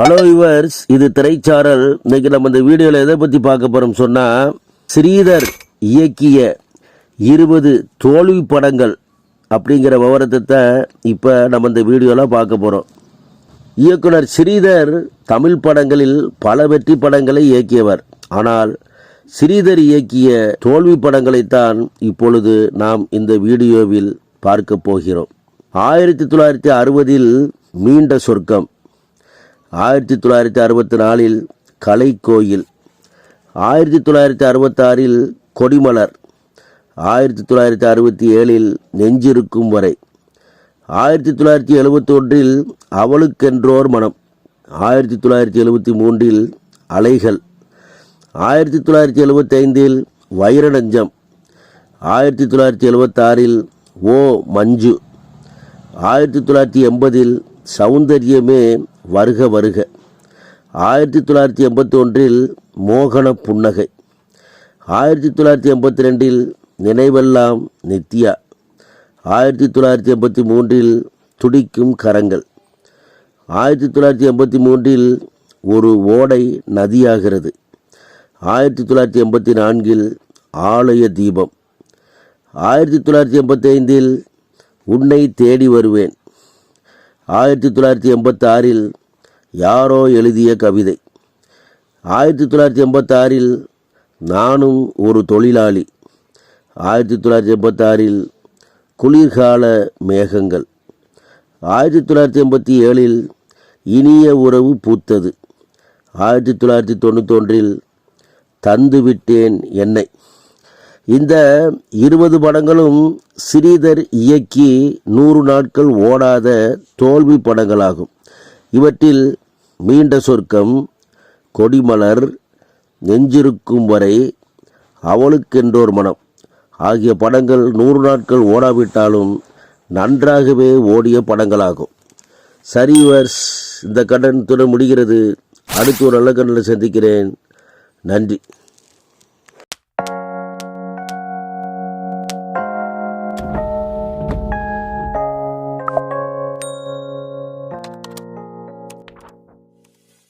Hello yours இது திரைச்சாரல். இன்னைக்கு நம்ம இந்த வீடியோவில் எதை பற்றி பார்க்க போகிறோம் சொன்னால் ஸ்ரீதர் இயக்கிய இருபது தோல்வி படங்கள் அப்படிங்கிற விவரத்தை தான் இப்போ நம்ம இந்த வீடியோவில் பார்க்க போகிறோம் இயக்குனர் ஸ்ரீதர் தமிழ் படங்களில் பல வெற்றி படங்களை இயக்கியவர். ஆனால் ஸ்ரீதர் இயக்கிய தோல்வி படங்களைத்தான் இப்பொழுது நாம் இந்த வீடியோவில் பார்க்க போகிறோம். ஆயிரத்தி தொள்ளாயிரத்தி அறுபதில் மீண்ட சொர்க்கம். ஆயிரத்தி தொள்ளாயிரத்தி அறுபத்தி நாலில் கலைக்கோயில். ஆயிரத்தி தொள்ளாயிரத்தி அறுபத்தாறில் கொடிமலர். ஆயிரத்தி தொள்ளாயிரத்தி அறுபத்தி ஏழில் நெஞ்சிருக்கும் வரை. ஆயிரத்தி தொள்ளாயிரத்தி எழுபத்தி ஒன்றில் அவளுக்கென்றோர் மனம். ஆயிரத்தி தொள்ளாயிரத்தி எழுபத்தி மூன்றில் அலைகள். ஆயிரத்தி தொள்ளாயிரத்தி எழுபத்தைந்தில் வைரநஞ்சம். ஆயிரத்தி தொள்ளாயிரத்தி எழுபத்தாறில் ஓ மஞ்சு. ஆயிரத்தி தொள்ளாயிரத்தி எண்பதில் சௌந்தரியமே வருக வருக. ஆயிரத்தி தொள்ளாயிரத்தி எண்பத்தி ஒன்றில் மோகன புன்னகை. ஆயிரத்தி தொள்ளாயிரத்தி எண்பத்தி ரெண்டில் நினைவெல்லாம் நித்யா. ஆயிரத்தி தொள்ளாயிரத்தி எண்பத்தி மூன்றில் துடிக்கும் கரங்கள். ஆயிரத்தி தொள்ளாயிரத்தி எண்பத்தி மூன்றில் ஒரு ஓடை நதியாகிறது. ஆயிரத்தி தொள்ளாயிரத்தி எண்பத்தி நான்கில் ஆலய தீபம். ஆயிரத்தி தொள்ளாயிரத்தி எண்பத்தி ஐந்தில் உன்னை தேடி வருவேன். ஆயிரத்தி தொள்ளாயிரத்தி எண்பத்தாறில் யாரோ எழுதிய கவிதை. ஆயிரத்தி தொள்ளாயிரத்தி எண்பத்தாறில் நானும் ஒரு தொழிலாளி. ஆயிரத்தி தொள்ளாயிரத்தி எண்பத்தாறில் குளிர்கால மேகங்கள். ஆயிரத்தி தொள்ளாயிரத்தி எண்பத்தி ஏழில் இனிய உறவு பூத்தது. ஆயிரத்தி தொள்ளாயிரத்தி தொண்ணூத்தொன்றில் தந்துவிட்டேன் என்னை. இந்த இருபது படங்களும் ஸ்ரீதர் இயக்கி நூறு நாட்கள் ஓடாத தோல்வி படங்களாகும். இவற்றில் மீண்ட சொர்க்கம் கொடிமலர் நெஞ்சிருக்கும் வரை அவளுக்கென்றோர் மனம். ஆகிய படங்கள் நூறு நாட்கள் ஓடாவிட்டாலும் நன்றாகவே ஓடிய படங்களாகும். சரிவர்ஸ் இந்த கண்டனத்துடன் முடிகிறது. அடுத்து ஒரு நல்ல கண்ணில் சந்திக்கிறேன். நன்றி.